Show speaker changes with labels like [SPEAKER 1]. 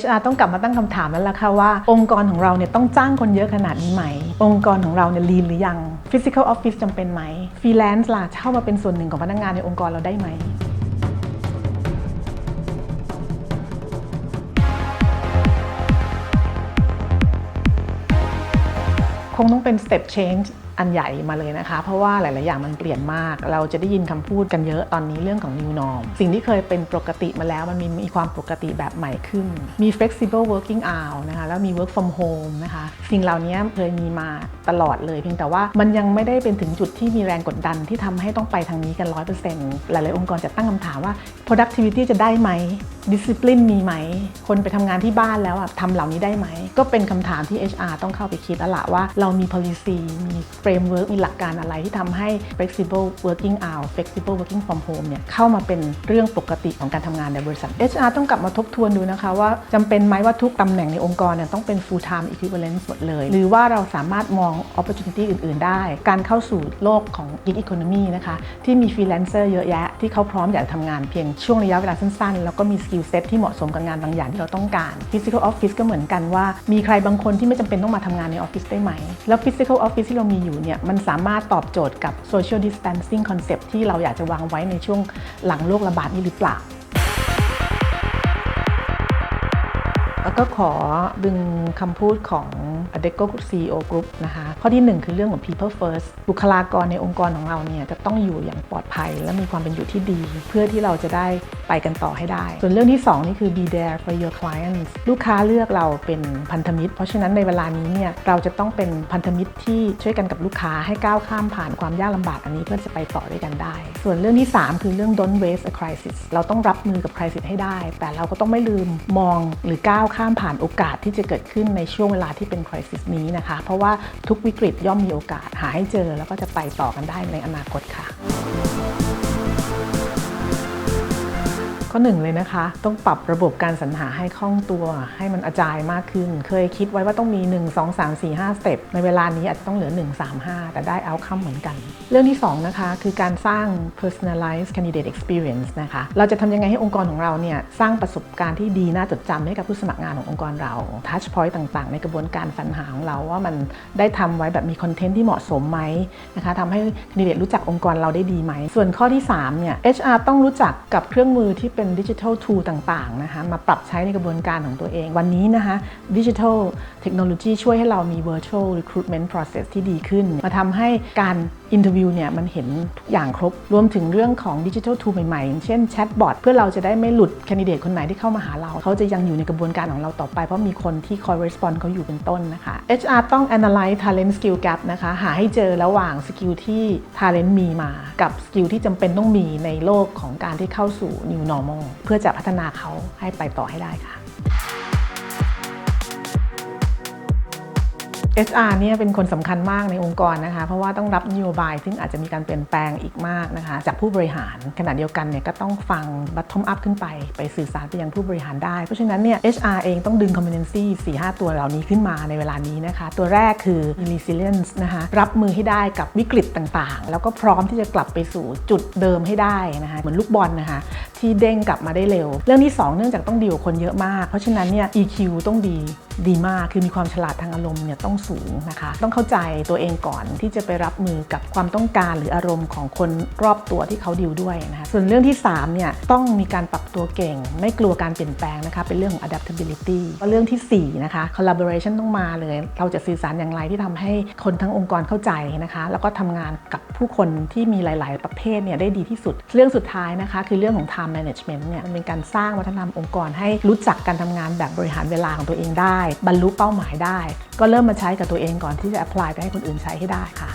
[SPEAKER 1] HR ต้องกลับมาตั้งคำถามแล้วล่ะค่ะว่า องค์กรของเราเนี่ยต้องจ้างคนเยอะขนาดนี้ไหม องค์กรของเราเนี่ยลีนหรือยัง Physical Office จำเป็นไหม Freelance ล่ะเข้ามาเป็นส่วนหนึ่งของพนักงานในองค์กรเราได้ไหมคงต้องเป็น step change อันใหญ่มาเลยนะคะ เพราะว่าหลาย ๆ อย่างมันเปลี่ยนมาก เราจะได้ยินคำพูดกันเยอะตอนนี้เรื่องของ new norm สิ่งที่เคยเป็นปกติมาแล้วมันมีมีความปกติแบบใหม่ขึ้น มี flexible working hour นะคะแล้วมี work from home นะคะสิ่งเหล่านี้เคยมีมาตลอดเลย เพียงแต่ว่ามันยังไม่ได้เป็นถึงจุดที่มีแรงกดดันที่ทำให้ต้องไปทางนี้กัน 100%หลาย ๆ องค์กรจะตั้งคำถามว่า productivity จะได้ไหม discipline มีไหม คนไปทำงานที่บ้านแล้วอะทำเหล่านี้ได้ไหม ก็เป็นคำถามที่ HR ต้องเข้าไปคิดแล้วละว่าเรามี policy มี framework มีหลักการอะไรที่ทำให้ flexible working hour flexible working from home เนี่ยเข้ามาเป็นเรื่องปกติของการทำงานในบริษัท HR ต้องกลับมาทบทวนดูนะคะว่าจำเป็นไหมว่าทุกตำแหน่งในองค์กรเนี่ยต้องเป็น full time equivalent หมดเลย หรือว่าเราสามารถมอง opportunity อื่น ๆ ได้ การเข้าสู่โลกของ gig economy นะคะที่มี freelancer เยอะแยะที่เขาพร้อมอยากทำงานเพียงช่วงระยะเวลาสั้น ๆ แล้วก็มี skill set ที่เหมาะสมกับงานบางอย่างที่เราต้องการ physical office ก็เหมือนกันว่า มีใครบางคนที่ไม่จำเป็นต้องมาทำงานในออฟฟิศได้ไหม แล้ว physical office ที่เรามีอยู่เนี่ยมันสามารถตอบโจทย์กับ social distancing concept ที่เราอยากจะวางไว้ในช่วงหลังโรคระบาดนี้หรือเปล่า แล้วก็ขอดึงคำพูดของ Adecco CEO Group นะคะ ข้อที่ 1 คือเรื่องของ people first บุคลากรในองค์กรของเราเนี่ยจะต้องอยู่อย่างปลอดภัย และมีความเป็นอยู่ที่ดี เพื่อที่เราจะได้ไปกันต่อให้ได้ ส่วนเรื่องที่ 2 นี่คือ be there for your clients ลูกค้าเลือกเราเป็นพันธมิตร เพราะฉะนั้นในเวลานี้เนี่ยเราจะต้องเป็นพันธมิตรที่ช่วยกันกับลูกค้าให้ก้าวข้ามผ่านความยากลำบากอันนี้เพื่อจะไปต่อด้วยกันได้ ส่วนเรื่องที่ 3 คือเรื่อง don't waste a crisis เราต้องรับมือกับ crisis ให้ได้ แต่เราก็ต้องไม่ลืมมองหรือก้าวข้ามผ่านโอกาสที่จะเกิดขึ้นในช่วงเวลาที่เป็นคริสต์นี้นะคะ เพราะว่าทุกวิกฤตย่อมมีโอกาสหาให้เจอ แล้วก็จะไปต่อกันได้ในอนาคตค่ะ ข้อหนึ่งเลยนะคะ ต้องปรับระบบการสรรหาให้คล่องตัวให้มันอาจายมากขึ้น เคยคิดไว้ว่าต้องมี 1 2 3 4 5สเต็ปในเวลานี้อาจจะต้องเหลือ 1 3 5 แต่ได้ outcome เหมือนกัน เรื่องที่ 2 นะคะ คือการสร้าง personalized candidate experience นะคะ เราจะทำยังไงให้องค์กรของเราเนี่ยสร้างประสบการณ์ที่ดีน่าจดจำให้กับผู้สมัครงานขององค์กรเรา touch point ต่างๆ ในกระบวนการสรรหาของเราว่ามันได้ทำไว้แบบมีคอนเทนต์ที่เหมาะสมไหมนะคะทำให้ candidate รู้จักองค์กรเราได้ดีไหมส่วนข้อที่3เนี่ย HR ต้องรู้จักกับเครื่องมือที่เป็นดิจิทัลทูต่างๆนะคะมาปรับใช้ในกระบวนการของตัวเอง วันนี้นะคะดิจิทัลเทคโนโลยีช่วยให้เรามี virtual recruitment process ที่ดีขึ้น มาทำให้การอินเทอร์วิวเนี่ยมันเห็นทุกอย่างครบ รวมถึงเรื่องของดิจิทัลทูใหม่ๆอย่างเช่นแชทบอทเพื่อเราจะได้ไม่หลุดแคนดิเดตคนไหนที่เข้ามาหาเรา เขาจะยังอยู่ในกระบวนการของเราต่อไป เพราะมีคนที่คอย respond เขาอยู่เป็นต้นนะคะ HR ต้อง analyze talent skill gap นะคะหาให้เจอระหว่างสกิลที่ talent มีมา กับสกิลที่จำเป็นต้องมีในโลกของการที่เข้าสู่ new normal เพื่อจะพัฒนาเขาให้ไปต่อให้ได้ค่ะ HR เนี่ยเป็นคนสำคัญมากในองค์กรนะคะ เพราะว่าต้องรับนโยบายซึ่งอาจจะมีการเปลี่ยนแปลงอีกมากนะคะ จากผู้บริหารขณะเดียวกันเนี่ยก็ต้องฟัง bottom up ขึ้นไป ไปสื่อสารไปยังผู้บริหารได้ เพราะฉะนั้นเนี่ย HR เองต้องดึง competency 4-5 ตัวเหล่านี้ขึ้นมาในเวลานี้นะคะ ตัวแรกคือ resilience นะคะรับมือให้ได้กับวิกฤตต่างๆ แล้วก็พร้อมที่จะกลับไปสู่จุดเดิมให้ได้นะคะเหมือนลูกบอลนะคะ ที่เด้งกลับมาได้เร็ว เรื่องที่ 2 เนื่องจากต้องดีลกับคนเยอะมาก เพราะฉะนั้นเนี่ย EQ ต้องดีดีมากคือมีความฉลาดทางอารมณ์เนี่ยต้องสูงนะคะ ต้องเข้าใจตัวเองก่อนที่จะไปรับมือกับความต้องการหรืออารมณ์ของคนรอบตัวที่เขาดีลด้วยนะคะส่วนเรื่องที่3เนี่ยต้องมีการปรับตัวเก่ง ไม่กลัวการเปลี่ยนแปลงนะคะเป็นเรื่องของ adaptability แล้วเรื่องที่4นะคะ collaboration ต้องมาเลย เราจะสื่อสารอย่างไรที่ทำให้คนทั้งองค์กรเข้าใจนะคะ แล้วก็ทำงานกับผู้คนที่มีหลาย ๆ ประเภทเนี่ยได้ดีที่สุด เรื่องสุดท้ายนะคะ คือเรื่องของ time management เนี่ยมันเป็นการสร้างวัฒนธรรมองค์กรให้รู้จักการทำงานแบบบริหารเวลาของตัวเองได้ บรรลุเป้าหมายได้ ก็เริ่มมาใช้กับตัวเองก่อนที่จะ apply ไปให้คนอื่นใช้ให้ได้ค่ะ